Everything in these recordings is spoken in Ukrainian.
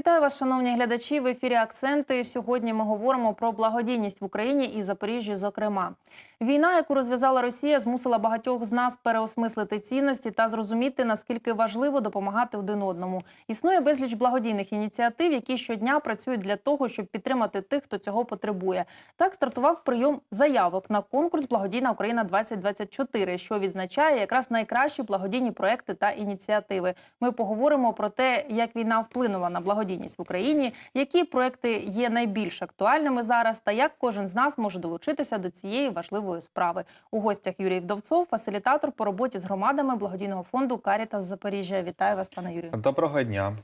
Вітаю вас, шановні глядачі. В ефірі Акценти. Сьогодні ми говоримо про благодійність в Україні і Запоріжжі. Зокрема, війна, яку розв'язала Росія, змусила багатьох з нас переосмислити цінності та зрозуміти наскільки важливо допомагати один одному. Існує безліч благодійних ініціатив, які щодня працюють для того, щоб підтримати тих, хто цього потребує. Так стартував прийом заявок на конкурс Благодійна Україна 2024 що відзначає якраз найкращі благодійні проекти та ініціативи. Ми поговоримо про те, як війна вплинула на благодійність в Україні, які проекти є найбільш актуальними зараз, та як кожен з нас може долучитися до цієї важливої справи. У гостях Юрій Вдовцов, фасилітатор по роботі з громадами благодійного фонду Карітас Запоріжжя. Вітаю вас, пане Юрію. Доброго дня.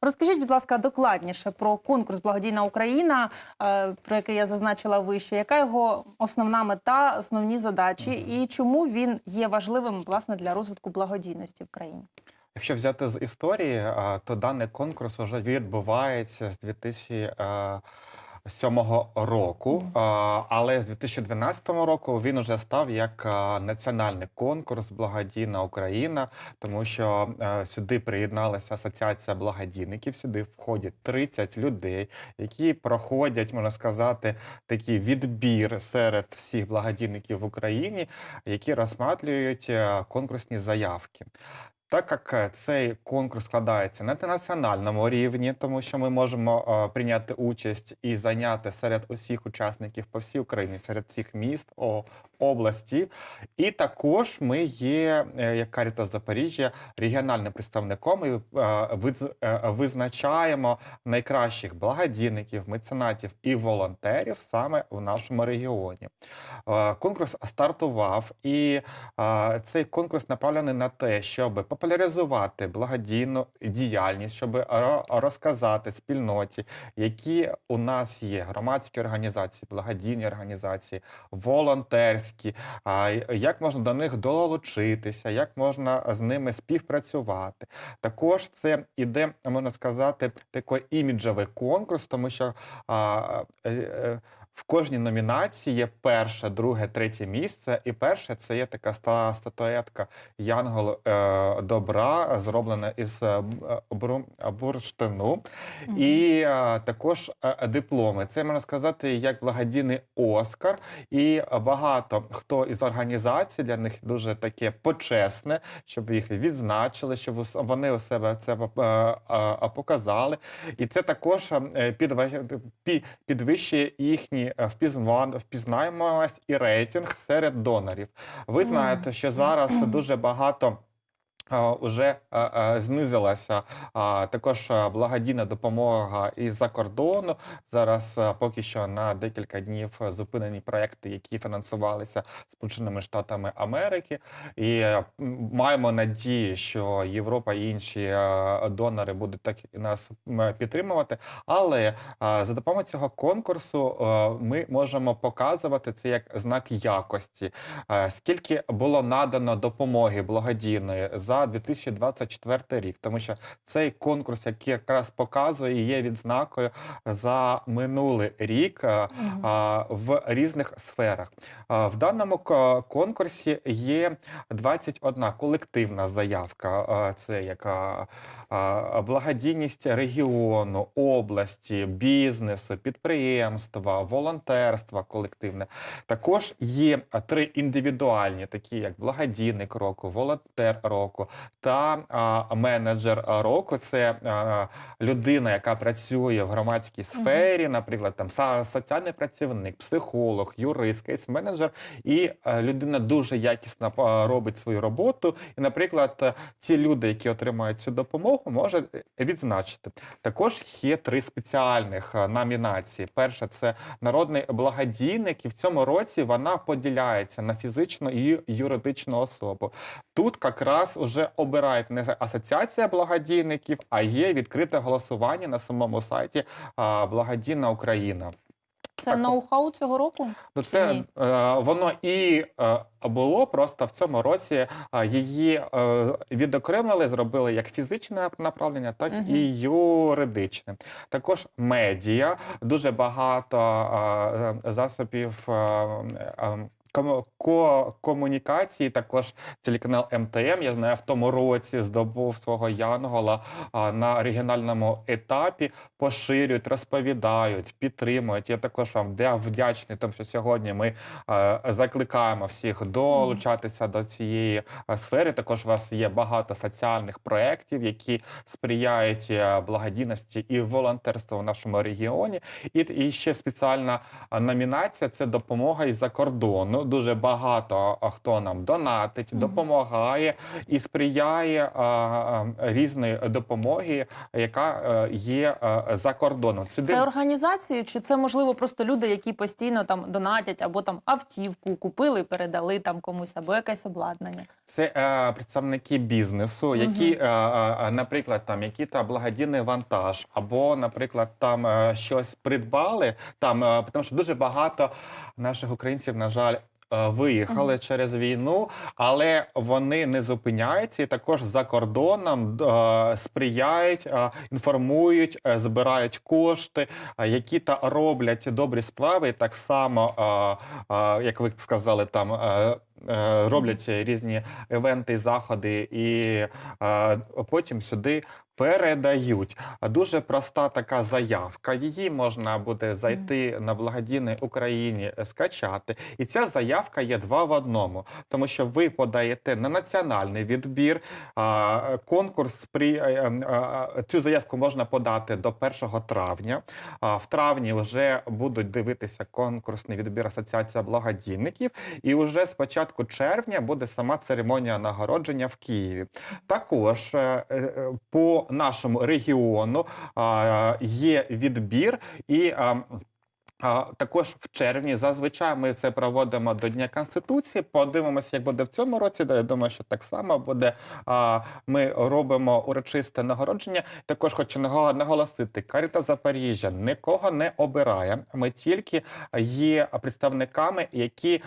Розкажіть, будь ласка, докладніше про конкурс Благодійна Україна, е, про який я зазначила вище. Яка його основна мета, основні задачі, і чому він є важливим власне для розвитку благодійності в країні? Якщо взяти з історії, то даний конкурс вже відбувається з 2007 року, але з 2012 року він вже став як національний конкурс Благодійна Україна, тому що сюди приєдналася асоціація благодійників. Сюди входять 30 людей, які проходять, можна сказати, такий відбір серед всіх благодійників в Україні, які розсматрюють е, конкурсні заявки. Так як е, цей конкурс складається на національному рівні, тому що ми можемо е, прийняти участь і зайняти серед усіх учасників по всій Україні, серед всіх міст, області. І також ми є, е, як Карітас Запоріжжя, регіональним представником і визначаємо найкращих благодійників, меценатів і волонтерів саме в нашому регіоні. Конкурс стартував, і цей конкурс направлений на те, щоб популяризувати благодійну діяльність, щоб розказати спільноті, які у нас є громадські організації, благодійні організації, волонтерські, як можна до них долучитися, як можна з ними співпрацювати. Також це іде, можна сказати, такий іміджовий конкурс, тому що е, е, в кожній номінації є перше, друге, третє місце. І перше це є така ста- статуетка Янгол е, добра, зроблена із е, е, бурштину. І е, також е, дипломи. Це можна сказати як благодійний Оскар. І багато хто із організацій для них дуже таке почесне, щоб їх відзначили, щоб вони у себе це е, е, показали. І це також е, підвищує їхній е, впізнаван- впізнаємость і рейтинг серед донорів. Ви знаєте, що зараз дуже багато. Уже знизилася також благодійна допомога із-за кордону. Зараз поки що на декілька днів зупинені проекти, які фінансувалися Сполученими Штатами Америки. І маємо надію, що Європа і інші донори будуть так і нас підтримувати. Але за допомогою цього конкурсу ми можемо показувати це як знак якості. Скільки було надано допомоги благодійної за 2024 рік, тому що цей конкурс, який якраз показує, є відзнакою за минулий рік е, а, в різних сферах. А, В даному конкурсі є 21 колективна заявка. А, Це яка благодійність регіону, області, бізнесу, підприємства, волонтерства колективне. Також є три індивідуальні, такі як благодійник року, волонтер року та а, менеджер року. Це а, людина, яка працює в громадській сфері, наприклад, там соціальний працівник, психолог, юрист, кейс-менеджер, і е, людина дуже якісно робить свою роботу. І, наприклад, ті люди, які отримають цю допомогу, може відзначити. Також є три спеціальних е, номінації. Перша це народний благодійник, і в цьому році вона поділяється на фізичну і юридичну особу. Тут якраз уже обирають не асоціація благодійників, а є відкрите голосування на самому сайті Благодійна Україна. Це ноу-хау цього року? Ну, це ні? е, воно і е, було просто в цьому році е, її відокремили, зробили як фізичне направлення, так Мгм. і юридичне. Також медіа, дуже багато засобів. Ко- комунікації, також телеканал МТМ, я знаю, в тому році здобув свого Янгола на регіональному етапі, поширюють, розповідають, підтримують. Я також вам вдячний, тому що сьогодні ми закликаємо всіх долучатися до цієї сфери. Також у вас є багато соціальних проєктів, які сприяють е, благодійності і волонтерству в нашому регіоні. І, ще спеціальна номінація це допомога із-за кордону. Дуже багато хто нам донатить, допомагає і сприяє а, а, різної допомоги, яка е, є е, за кордоном. Сюди Це організації, чи це можливо просто люди, які постійно там донатять або там автівку купили, передали там комусь, або якесь обладнання? Це е, представники бізнесу, які, е, е, наприклад, там які та благодійний вантаж, або, наприклад, там е, щось придбали. Там е, тому що дуже багато наших українців, на жаль. Е, Виїхали через війну, але вони не зупиняються і також за кордоном е, сприяють, е, інформують, збирають кошти, які та роблять добрі справи. І так само, як ви сказали, там роблять різні івенти, заходи, і е, потім сюди передають. А Дуже проста така заявка. Її можна буде зайти на благодійний Україні, е, скачати. І ця заявка є два в одному, тому що ви подаєте на національний відбір. а, Конкурс при е, е, цю заявку можна подати до 1 травня. А В травні вже будуть дивитися конкурсний відбір Асоціація благодійників. І вже з початку червня буде сама церемонія нагородження в Києві. Також по нашому регіону є відбір і. Також в червні зазвичай ми це проводимо до Дня Конституції. Подивимося, як буде в цьому році. Я думаю, що так само буде. Ми робимо урочисте нагородження. Також хочу наго- наголосити, Каріта Запоріжжя нікого не обирає. Ми тільки є представниками, які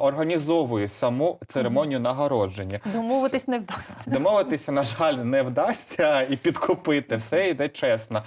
організовують саму церемонію нагородження. Домовитись не вдасться. Домовитися, на жаль, не вдасться і підкупити. Все йде чесно.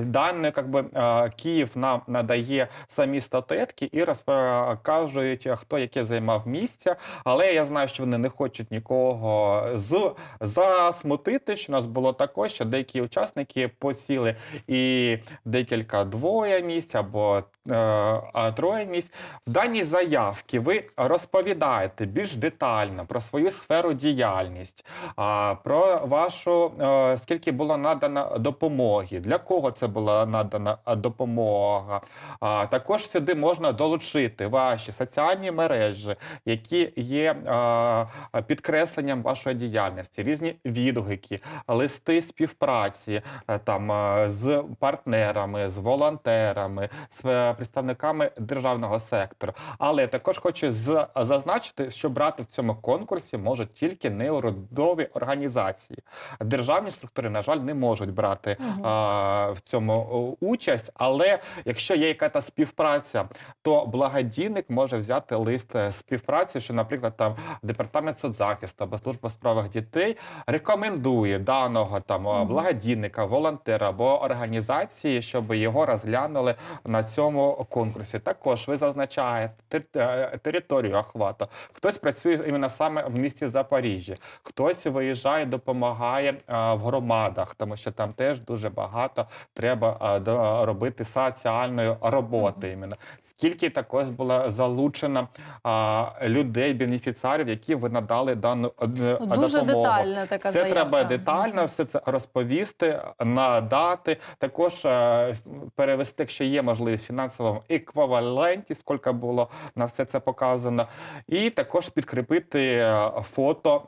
Дане, як би, а, Київ нам надає самі статуетки і розказують, хто яке займав місця. Але я знаю, що вони не хочуть нікого з засмутити. Що у нас було також, що деякі учасники посіли і декілька двоє місць або е, троє місць. В даній заявці ви розповідаєте більш детально про свою сферу діяльність, а, про вашу е, скільки було надано допомоги, для кого це була надана допомога. А, також сюди можна долучити ваші соціальні мережі, які є а, підкресленням вашої діяльності, різні відгуки, листи співпраці е, там е, з партнерами, з волонтерами, з е, представниками державного сектору. Але також хочу зазначити, що брати в цьому конкурсі можуть тільки неурядові організації. Державні структури, на жаль, не можуть брати Мгм. а, в цьому участь. Але якщо є якась співпраця, то благодійник може взяти лист е, співпраці, що, наприклад, там департамент соцзахисту або служба у справах дітей рекомендує даного там Мгм. благодійника, волонтера або організації, щоб його розглянули на цьому конкурсі. Також ви зазначаєте е, територію охвату. Хтось працює іменно саме в місті Запоріжжя, хтось виїжджає, допомагає а, в громадах, тому що там теж дуже багато треба а, до- робити соціальної роботи. Іменно скільки також було залучено а, людей, бенефіціарів, які ви надали дану е, Ну, Дуже допомогу. детальна така Це заявка. треба детально все це розповісти, надати. Також е, перевести, якщо є можливість фінансовому еквіваленті, скільки було на все це показано, і також підкріпити е, фото,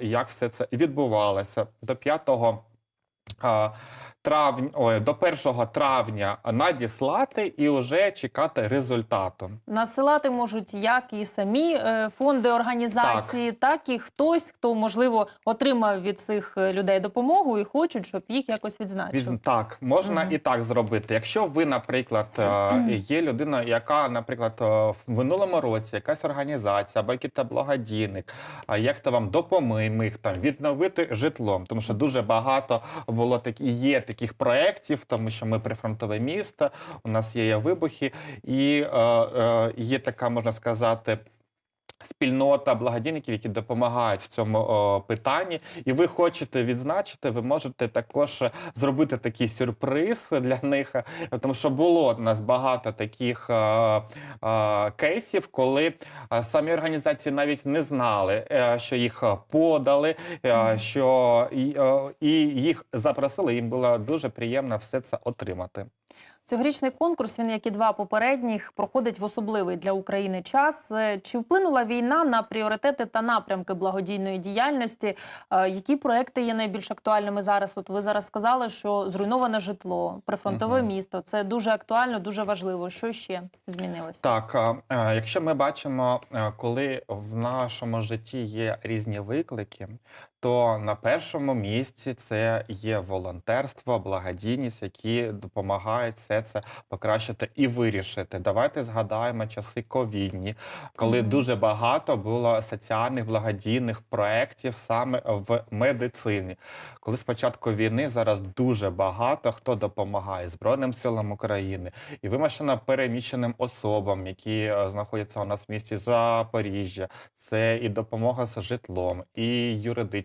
е, як все це відбувалося до 5 е, травня, ой, до 1 травня надіслати і вже чекати результату. Насилати можуть як і самі е, фонди організації, так. і хтось, хто можливо отримав від цих е, людей допомогу і хочуть, щоб їх якось відзначили. Візьм- Так, можна Мгм. і так зробити. Якщо ви, наприклад, е, є людина, яка, наприклад, е, в минулому році якась організація або якийсь благодійник, а як то вам допоміг там відновити житлом, тому що дуже багато було так і є таких проєктів, тому що ми прифронтове місто, у нас є вибухи, і е, е, є така, можна сказати. Спільнота благодійників, які допомагають в цьому о, питанні, і ви хочете відзначити, ви можете також зробити такий сюрприз для них, тому що було у нас багато таких е, е, кейсів, коли самі організації навіть не знали, е, що їх подали, е, що і, і їх запросили. Їм було дуже приємно все це отримати. Цьогорічний конкурс, він як і два попередніх, проходить в особливий для України час. Е, Чи вплинула війна на пріоритети та напрямки благодійної діяльності? Е, Які проекти є найбільш актуальними зараз? От ви зараз сказали, що зруйноване житло, прифронтове Мгм. місто це дуже актуально, дуже важливо. Що ще змінилося? Так, якщо ми бачимо, коли в нашому житті є різні виклики, то на першому місці це є волонтерство, благодійність, які допомагають все це покращити і вирішити. Давайте згадаємо часи ковідні, коли дуже багато було соціальних благодійних проєктів саме в медицині. Коли з початку війни зараз дуже багато хто допомагає Збройним силам України і вимушено переміщеним особам, які е, знаходяться у нас в місті Запоріжжя. Це і допомога з житлом, і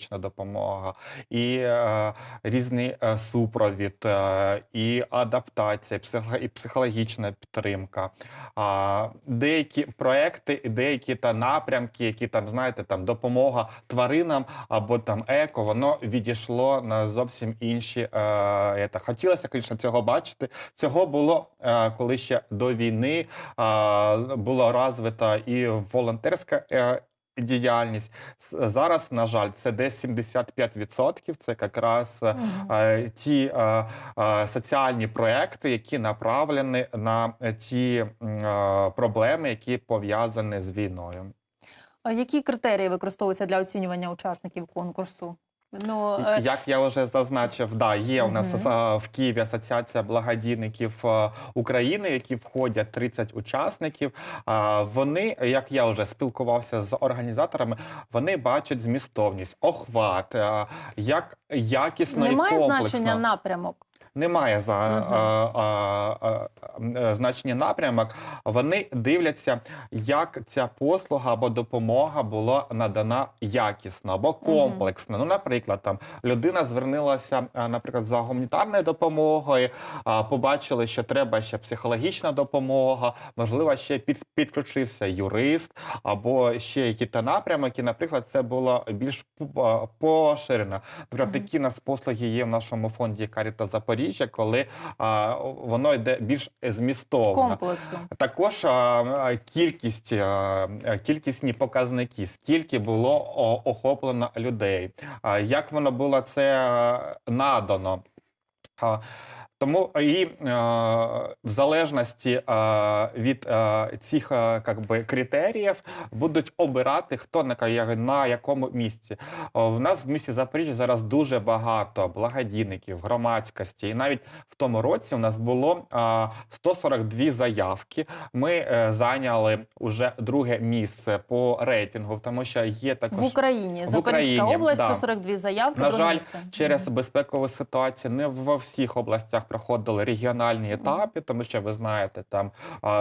юридична допомога, і е, різний е, супровід, е, і адаптація, психо- і психологічна підтримка. А деякі проекти, і деякі та напрямки, які там знаєте, там допомога тваринам або там еко, воно відійшло на зовсім інші. Е, ета. Хотілося, звісно, цього бачити. Цього було е, коли ще до війни е, була розвита і волонтерська. Е, Діяльність зараз, на жаль, це десь 75%. Це якраз е, Мгм. е, ті е, е, соціальні проекти, які направлені на е, ті е, проблеми, які пов'язані з війною. Які критерії використовуються для оцінювання учасників конкурсу? Ну е, Як я вже зазначив, да, є у нас Мгм. в Києві Асоціація благодійників України, які входять 30 учасників. Вони, як я вже спілкувався з організаторами, вони бачать змістовність, охват, як якісно немає і комплексно. значення напрямок. Немає за Мгм. а, а, а, а, значення напрямок. Вони дивляться, як ця послуга або допомога була надана якісно або комплексно. Ну, наприклад, там людина звернулася, наприклад, за гуманітарною допомогою, а, побачили, що треба ще психологічна допомога, можливо, ще під, підключився юрист, або ще якісь напрямок, і, наприклад, це було більш поширено. Наприклад, такі нас послуги є в нашому фонді Каріта Запоріжжя, коли а, воно йде більш змістовно. Комплексно. Також а, кількість, а, кількісні показники, скільки було охоплено людей, а, як воно було це надано. Тому і е, в залежності е, від е, цих как би, критеріїв будуть обирати, хто на, на якому місці. В нас в місті Запоріжжя зараз дуже багато благодійників, громадськості. І навіть в тому році у нас було е, 142 заявки. Ми зайняли уже друге місце по рейтингу, тому що є також В Україні В Запорізька Україні, область, да. 142 заявки. На жаль, місце. через безпекову ситуацію не во всіх областях проходили регіональні етапи, тому що ви знаєте, там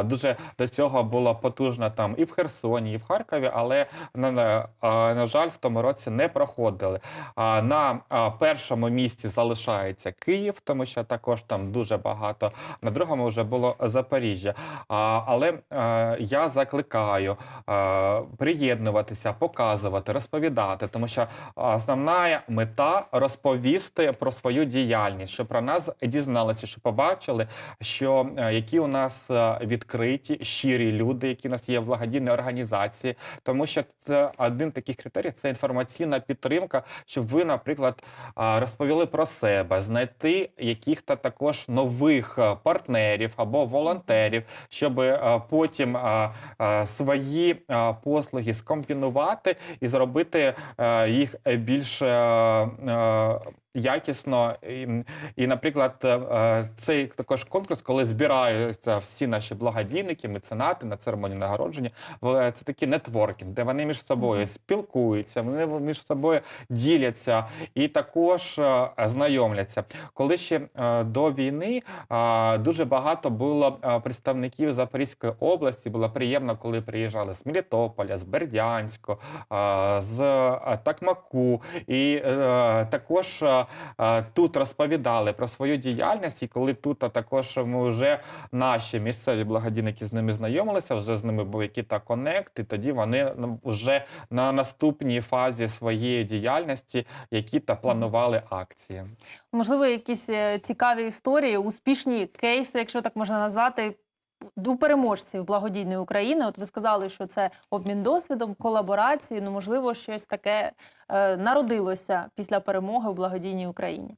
дуже до цього було потужно там і в Херсоні, і в Харкові, але на, на, на жаль, в тому році не проходили. На першому місці залишається Київ, тому що також там дуже багато. На другому вже було Запоріжжя. Але я закликаю приєднуватися, показувати, розповідати, тому що основна мета розповісти про свою діяльність, щоб про нас дізналися, що побачили, що е, які у нас е, відкриті, щирі люди, які у нас є в благодійній організації, тому що це один таких критерій це інформаційна підтримка, щоб ви, наприклад, розповіли про себе, знайти яких-то також нових е, партнерів або волонтерів, щоб е, потім е, е, свої е, послуги скомпінувати і зробити е, їх більш е, е, якісно. І, і наприклад, е, е, цей також конкурс, коли збираються всі наші благодійники, меценати на церемонії нагородження, в- це такий нетворкінг, де вони між собою спілкуються, вони між собою діляться і також е, знайомляться. Коли ще е, до війни е, дуже багато було е, представників Запорізької області. Було приємно, коли приїжджали з Мелітополя, з Бердянську, е, з е, Такмаку. І е, також е, тут розповідали про свою діяльність. І коли тут а також ми вже наші місцеві благодійники з ними знайомилися, вже з ними був який-то конект, і тоді вони вже на наступній фазі своєї діяльності які-то планували акції. Можливо, якісь е, цікаві історії, успішні кейси, якщо так можна назвати. У переможців благодійної України, от ви сказали, що це обмін досвідом, колаборації. Ну можливо, щось таке е, народилося після перемоги в благодійній Україні.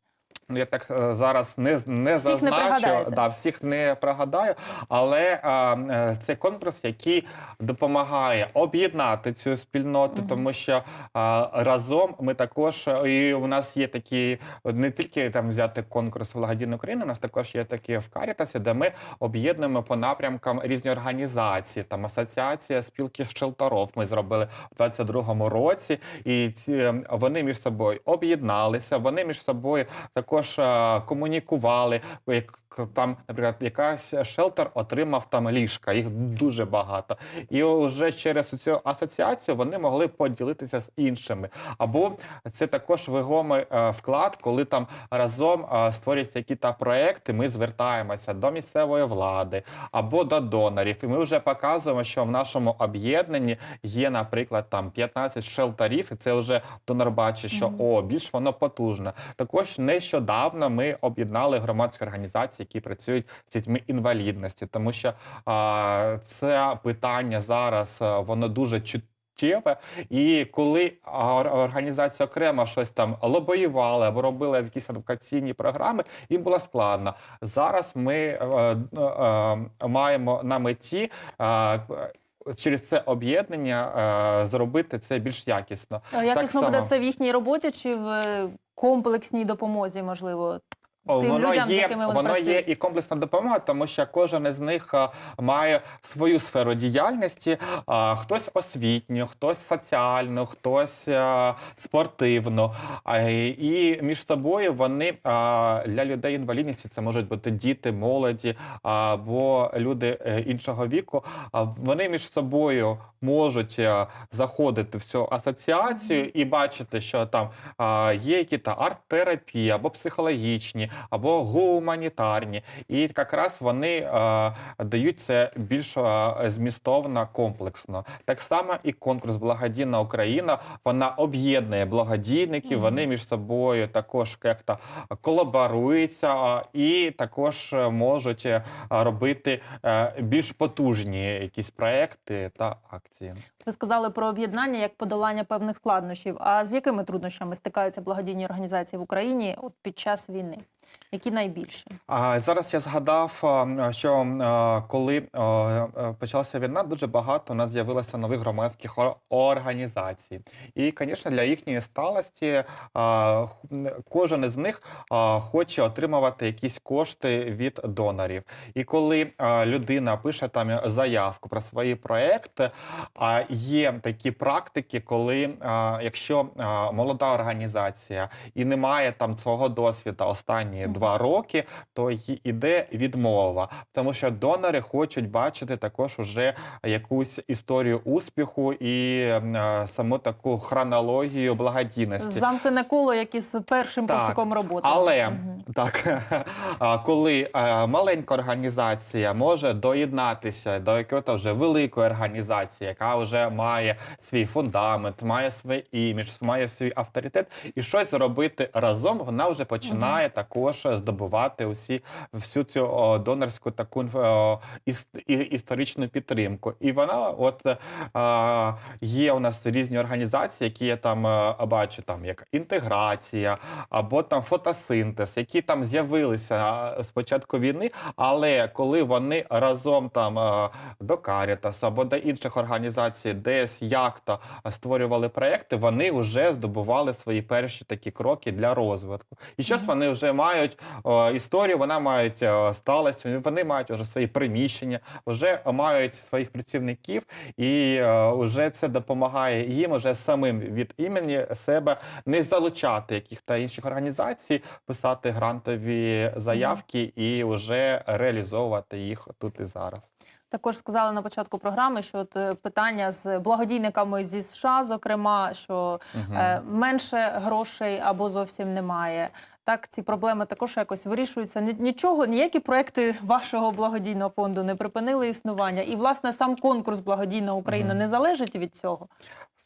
Ну, я так е, зараз не, не Всіх зазначу, пригадаєте. да, всіх не пригадаю, але е, це конкурс, який допомагає об'єднати цю спільноту, Мгм. тому що а, разом ми також е, і у нас є такі не тільки там взяти конкурс благодійної України, у нас також є такі в Карітасі, де ми об'єднуємо по напрямкам різні організації, там асоціація спілки шелтеров. Ми зробили в 22-му році, і ці е, вони між собою об'єдналися. Вони між собою також е, комунікували. Як там, наприклад, якась шелтер отримав там ліжка, їх дуже багато. І вже через цю асоціацію вони могли поділитися з іншими. Або це також вагомий е, вклад, коли там разом е, створюються якісь проекти. Ми звертаємося до місцевої влади або до донорів. І ми вже показуємо, що в нашому об'єднанні є, наприклад, там 15 шелтерів, і це вже донор бачить, що о, більш воно потужно. Також нещодавно ми об'єднали громадські організації, які працюють з дітьми інвалідності, тому що а, це питання зараз воно дуже чуттєве. І коли організація окремо щось там лобоювала або робила якісь адвокаційні програми, їм було складно. Зараз ми е, е, е, маємо на меті. е, Через це об'єднання е, зробити це більш якісно. Е, Якісно Так буде це в їхній роботі чи в е, комплексній допомозі, можливо? Тим воно людям, з якими вони воно є і комплексна допомога, тому що кожен із них а, має свою сферу діяльності. А, хтось освітню, хтось соціальну, хтось а, спортивну. А, і між собою вони а, для людей інвалідності це можуть бути діти, молоді або люди е, іншого віку. А вони між собою можуть е, заходити в цю асоціацію і бачити, що там є які то арт-терапії або психологічні, або гуманітарні. І якраз вони а, дають це більш змістовно, комплексно. Так само і конкурс Благодійна Україна. Вона об'єднує благодійників. Вони між собою також як-то колаборуються і також е, можуть е, робити е, більш потужні якісь проекти та акції. Ви сказали про об'єднання як подолання певних складнощів. А з якими труднощами стикаються благодійні організації в Україні от під час війни? Які найбільше? А зараз я згадав, що коли а, почалася війна, дуже багато у нас з'явилося нових громадських організацій. І, звісно, для їхньої сталості кожен із них хоче отримувати якісь кошти від донорів. І коли людина пише там заявку про свої проекти, а є такі практики, коли якщо молода організація і немає там свого досвіду останні Мгм. два роки, то й- іде відмова, тому що донори хочуть бачити також уже якусь історію успіху і е, саму таку хронологію благодійності. Замкнене коло, як із першим Так, пошуком роботи. Але Мгм. так, коли е, маленька організація може доєднатися до якоїсь вже великої організації, яка вже має свій фундамент, має свій імідж, має свій авторитет, і щось зробити разом, вона вже починає також здобувати усі всю цю о, донорську таку о, іс- і- історичну підтримку. І вона, от е, є у нас різні організації, які я там е, бачу, там як інтеграція або там фотосинтез, які там з'явилися з початку війни, але коли вони разом там е, до Карітасу або до інших організацій десь як-то створювали проекти, вони вже здобували свої перші такі кроки для розвитку. І зараз вони вже мають о, історію, вони мають е, сталость, вони мають вже свої приміщення, вже мають своїх працівників, і е, вже це допомагає їм уже самим від імені себе не залучати яких-то інших організацій, писати грантові заявки і вже реалізовувати їх тут і зараз. Також сказали на початку програми, що от е, питання з благодійниками зі США, зокрема, що е, менше грошей або зовсім немає. Так, ці проблеми також якось вирішуються. Нічого, ніякі проекти вашого благодійного фонду не припинили існування. І власне сам конкурс Благодійна Україна не залежить від цього.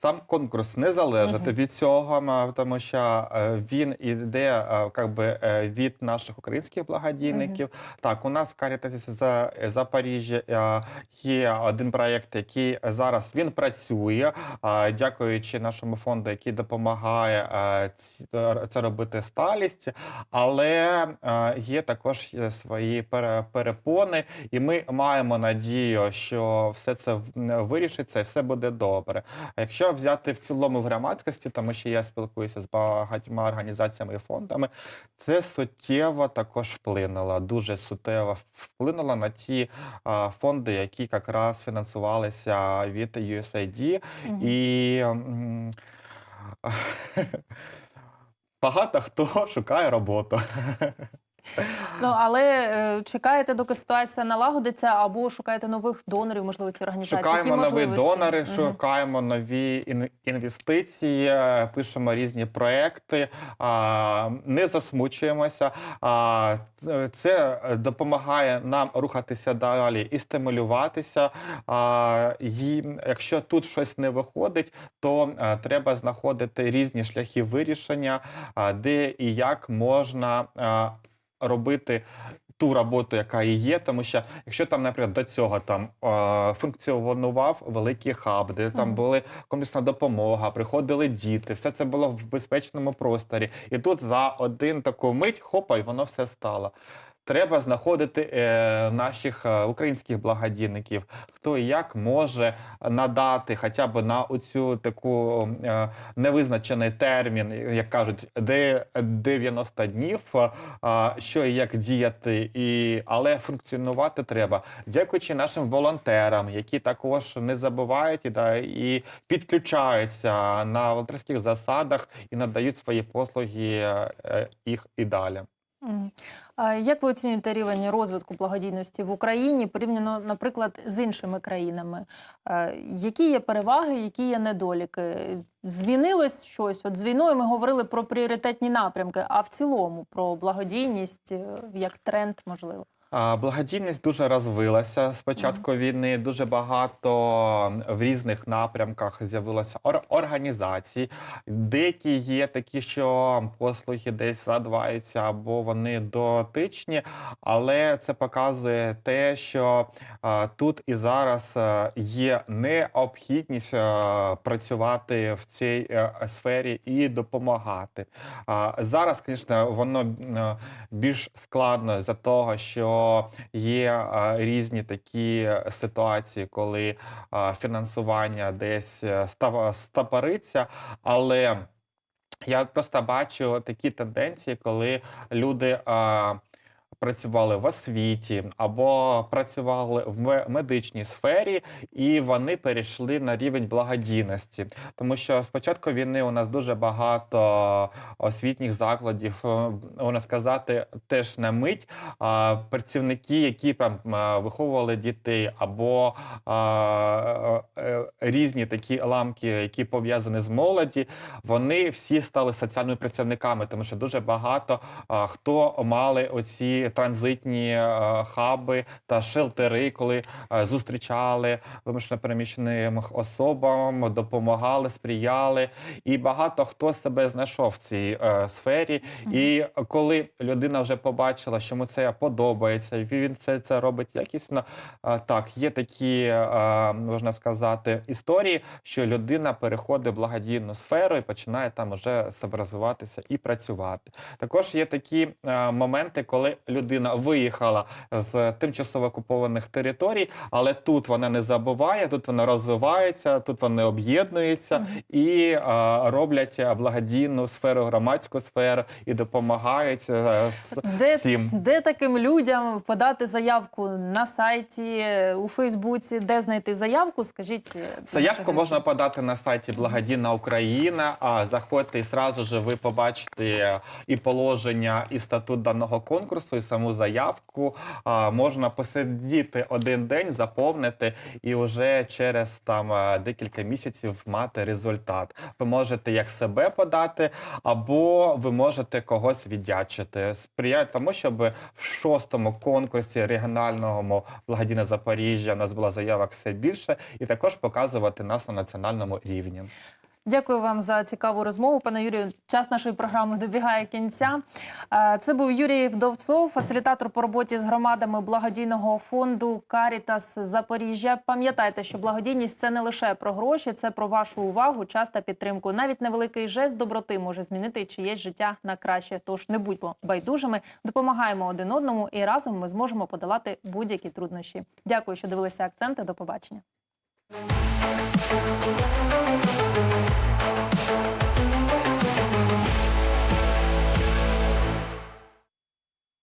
Сам конкурс не залежить Мгм. від цього, тому що е, він іде е, би, е, від наших українських благодійників. Так, у нас в Карітасі за Запоріжжя є один проєкт, який зараз він працює, дякуючи нашому фонду, який допомагає це робити сталість. Але є також свої перепони, і ми маємо надію, що все це вирішиться і все буде добре. А Якщо взяти в цілому в громадськості, тому що я спілкуюся з багатьма організаціями і фондами, це суттєво також вплинуло, дуже суттєво вплинуло на ті а, фонди, які якраз фінансувалися від USAID. Мгм. І м, багато хто шукає роботу. Ну але е, чекаєте, доки ситуація налагодиться, або шукаєте нових донорів, можливо, ці організації. Шукаємо Які нові донори, шукаємо нові ін- інвестиції, пишемо різні проекти, не засмучуємося. Це допомагає нам рухатися далі і стимулюватися. І Якщо тут щось не виходить, то е, треба знаходити різні шляхи вирішення, де і як можна робити ту роботу, яка і є, тому що якщо там, наприклад, до цього там е, функціонував великий хаб, де там була були комплексна допомога, приходили діти, все це було в безпечному просторі. І тут за один таку мить хопа, і воно все стало. Треба знаходити е, наших е, українських благодійників, хто і як може надати хоча б на оцю таку е, невизначений термін, як кажуть, де 90 днів, е, що і як діяти, і але функціонувати треба. Дякуючи нашим волонтерам, які також не забувають і, да, і підключаються на волонтерських засадах і надають свої послуги е, е, їх і далі. Як ви оцінюєте рівень розвитку благодійності в Україні порівняно, наприклад, з іншими країнами? Е, Які є переваги, які є недоліки? Змінилось щось? От з війною ми говорили про пріоритетні напрямки, а в цілому про благодійність е, як тренд, можливо. Благодійність дуже розвилася з початку війни. Дуже багато в різних напрямках з'явилося ор- організацій. Деякі є такі, що послуги десь задваються або вони дотичні, але це показує те, що а, тут і зараз а, є необхідність а, працювати в цій е, сфері і допомагати. А, Зараз, звісно, воно е, більш складно за того, що є різні такі ситуації, коли фінансування десь стапариться, став- але я просто бачу такі тенденції, коли люди. Працювали в освіті або працювали в медичній сфері, і вони перейшли на рівень благодійності. Тому що з початку війни у нас дуже багато освітніх закладів, е, можна сказати, теж на мить. А, працівники, які там виховували дітей, або е, е, різні такі ламки, які пов'язані з молоді, вони всі стали соціальними працівниками, тому що дуже багато хто мали оці транзитні хаби та шелтери, коли зустрічали вимушено переміщеним особам, допомагали, сприяли. І багато хто себе знайшов в цій е, сфері. І коли людина вже побачила, що йому це подобається, і він це, це робить якісно. так, є такі, можна сказати, історії, що людина переходить в благодійну сферу і починає там вже себе розвиватися і працювати. Також є такі е, моменти, коли людина. Людина виїхала з тимчасово окупованих територій, але тут вона не забуває, тут вона розвивається, тут вони об'єднуються і а, роблять благодійну сферу, громадську сферу і допомагають е, з- Де, всім. де таким людям подати заявку на сайті, у Фейсбуці, де знайти заявку? Скажіть е, Заявку можна подати на сайті Благодійна Україна. А заходьте і зразу ж ви побачите і положення, і статут даного конкурсу, і саму заявку. А, можна посидіти один день, заповнити, і вже через там декілька місяців мати результат. Ви можете як себе подати, або ви можете когось віддячити. Сприяє тому, щоб в шостому конкурсі регіональному благодійне Запоріжжя у нас було заявок все більше, і також показувати нас на національному рівні. Дякую вам за цікаву розмову. Пане Юрію, час нашої програми добігає кінця. Е, Це був Юрій Вдовцов, фасилітатор по роботі з громадами благодійного фонду Карітас Запоріжжя. Пам'ятайте, що благодійність це не лише про гроші, це про вашу увагу, час та підтримку. Навіть невеликий жест доброти може змінити чиєсь життя на краще. Тож не будьмо байдужими, допомагаємо один одному, і разом ми зможемо подолати будь-які труднощі. Дякую, що дивилися акценти. До побачення.